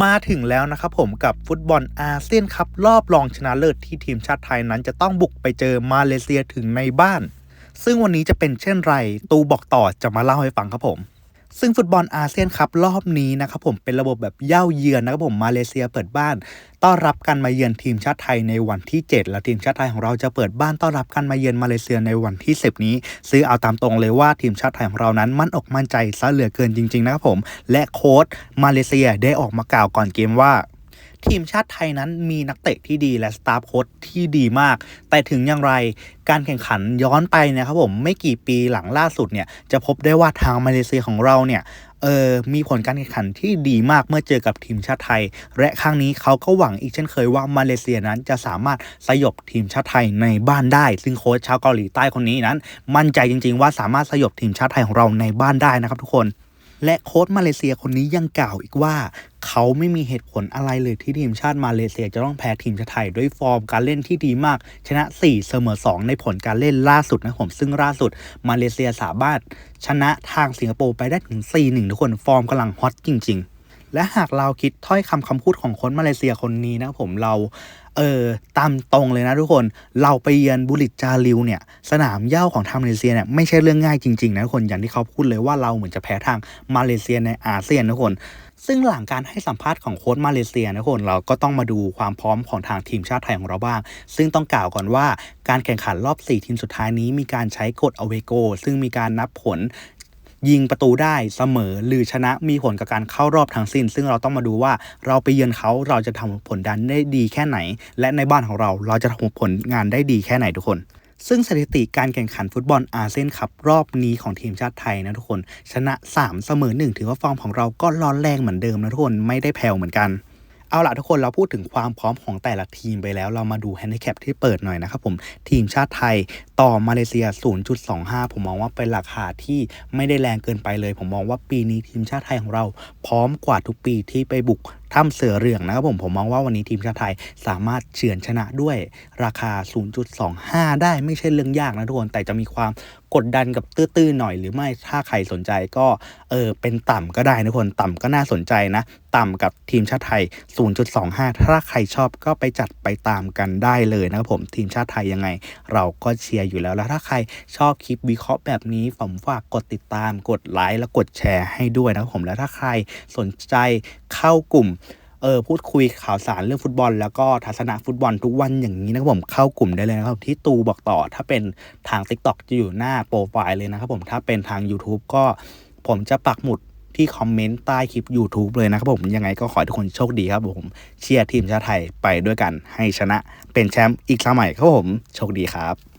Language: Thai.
มาถึงแล้วนะครับผมกับฟุตบอลอาเซียนครับรอบรองชนะเลิศที่ทีมชาติไทยนั้นจะต้องบุกไปเจอมาเลเซียถึงในบ้าน ซึ่งวันนี้จะเป็นเช่นไรตูบอกต่อจะมาเล่าให้ฟังครับผม ซึ่งฟุตบอลอาเซียนครับรอบนี้นะครับผมเป็นระบบแบบเย่าเยือนนะครับผมมาเลเซียเปิดบ้าน ต้อนรับการมาเยือนทีมชาติไทยในวันที่ 7 และทีมชาติไทยของเราจะเปิดบ้านต้อนรับการมาเยือนมาเลเซียในวันที่ 10 นี้ ซื้อเอาตามตรงเลยว่าทีมชาติไทยของเรานั้นมั่นอกมั่นใจซะเหลือเกินจริงๆนะครับผมและโค้ชมาเลเซียได้ออกมากล่าวก่อนเกมว่า ทีมชาติไทยนั้นมีนักเตะที่ดีและสตาฟโค้ชที่ดีมาก แต่ถึงอย่างไรการแข่งขันย้อนไปนะครับผมไม่กี่ปีหลังล่าสุดเนี่ยจะพบได้ว่าทางมาเลเซียของเราเนี่ยเออมีผลการแข่งขันที่ดีมากเมื่อเจอกับทีมชาติไทย และครั้งนี้เขาก็หวังอีกเช่นเคยว่ามาเลเซียนั้นจะสามารถสยบทีมชาติไทยในบ้านได้ ซึ่งโค้ชชาวเกาหลีใต้คนนี้นั้น มั่นใจจริง ๆ ว่าสามารถสยบทีมชาติไทยของเราในบ้านได้นะครับทุกคน และโค้ชมาเลเซียคนนี้ยังกล่าวอีกว่า เขาไม่มีเหตุผลอะไรเลยที่ทีมชาติมาเลเซียจะต้องแพ้ทีมชาติไทยด้วยฟอร์มการเล่นที่ดีมาก ชนะ 4 เสมอ 2 ในผลการเล่นล่าสุดนะผม ซึ่งล่าสุดมาเลเซียสามารถชนะทางสิงคโปร์ไปได้ถึง 4-1 ทุกคนฟอร์มกำลังฮอตจริง ๆ และหากเราคิดถ้อยคำคำพูดของคนมาเลเซียคนนี้นะผมเราเออตามตรงเลยนะทุกคน เราไปเยือนบุริจาริวเนี่ย สนามเย้าของทางมาเลเซียเนี่ยไม่ใช่เรื่องง่ายจริงๆนะทุกคนอย่างที่เขาพูดเลยว่าเราเหมือนจะแพ้ทางมาเลเซียในอาเซียนทุกคน ซึ่งหลังการให้สัมภาษณ์ของโค้ชมาเลเซียนะทุกคนเราก็ต้องมาดูความพร้อมของทางทีมชาติไทยของเราบ้าง ซึ่งต้องกล่าวก่อนว่าการแข่งขันรอบ 4 ทีมสุดท้ายนี้มีการใช้กฎอเวโก ซึ่งมีการนับผล ยิงประตูได้เสมอหรือชนะมีผลกับการเข้ารอบทั้งสิ้น ซึ่งเราต้องมาดูว่าเราไปเยือนเขาเราจะทำผลดันได้ดีแค่ไหน และในบ้านของเราเราจะทำผลงานได้ดีแค่ไหนทุกคนซึ่งสถิติการแข่งขันฟุตบอลอาเซียนคัพรอบนี้ของทีมชาติไทยนะทุกคน ชนะ 3 เสมอ 1 ถือว่าฟอร์มของเราก็ร้อนแรงเหมือนเดิมนะทุกคนไม่ได้แผ่วเหมือนกัน เอาล่ะทุกคนเราพูดถึงความพร้อมของแต่ละทีมไปแล้ว เรามาดูแฮนดิแคปที่เปิดหน่อยนะครับผมทีมชาติไทยต่อมาเลเซีย 0.25 ผมมองว่าเป็นราคาที่ไม่ได้แรงเกินไปเลย ผมมองว่าปีนี้ทีมชาติไทยของเราพร้อมกว่าทุกปีที่ไปบุก ถ้ำเสือเหลืองนะครับผมผมมองว่าวันนี้ทีมชาติไทยสามารถเฉือนชนะด้วยราคา 0.25 ได้ไม่ใช่เรื่องยากนะทุกคนแต่จะมีความกดดันกับตื้อๆหน่อยหรือไม่ถ้าใครสนใจก็เออเป็นต่ำก็ได้นะคนต่ำก็น่าสนใจนะ ต่ำกับทีมชาติไทย 0.25 ถ้าใครชอบก็ไปจัดไปตามกันได้เลยนะครับผมทีมชาติไทยยังไง เราก็เชียร์อยู่แล้วแล้วถ้าใครชอบคลิปวิเคราะห์แบบนี้ผมฝากกดติดตามกดไลค์และกดแชร์ให้ด้วยนะครับผมแล้วถ้าใครสนใจ เข้ากลุ่มเออพูดคุยข่าวสารเรื่องฟุตบอล แล้วก็ทัศนะฟุตบอลทุกวันอย่างนี้นะครับผมเข้ากลุ่มได้เลยนะครับ ที่ตูบอกต่อถ้าเป็นทาง TikTok จะอยู่หน้าโปรไฟล์เลยนะครับผมถ้าเป็นทาง YouTube ก็ผมจะปักหมุดที่คอมเมนต์ใต้คลิป YouTube เลยนะครับผม ยังไงก็ขอให้ทุกคนโชคดีครับผม เชียร์ทีมชาติไทยไปด้วยกันให้ชนะเป็นแชมป์อีกสมัยครับผม โชคดีครับ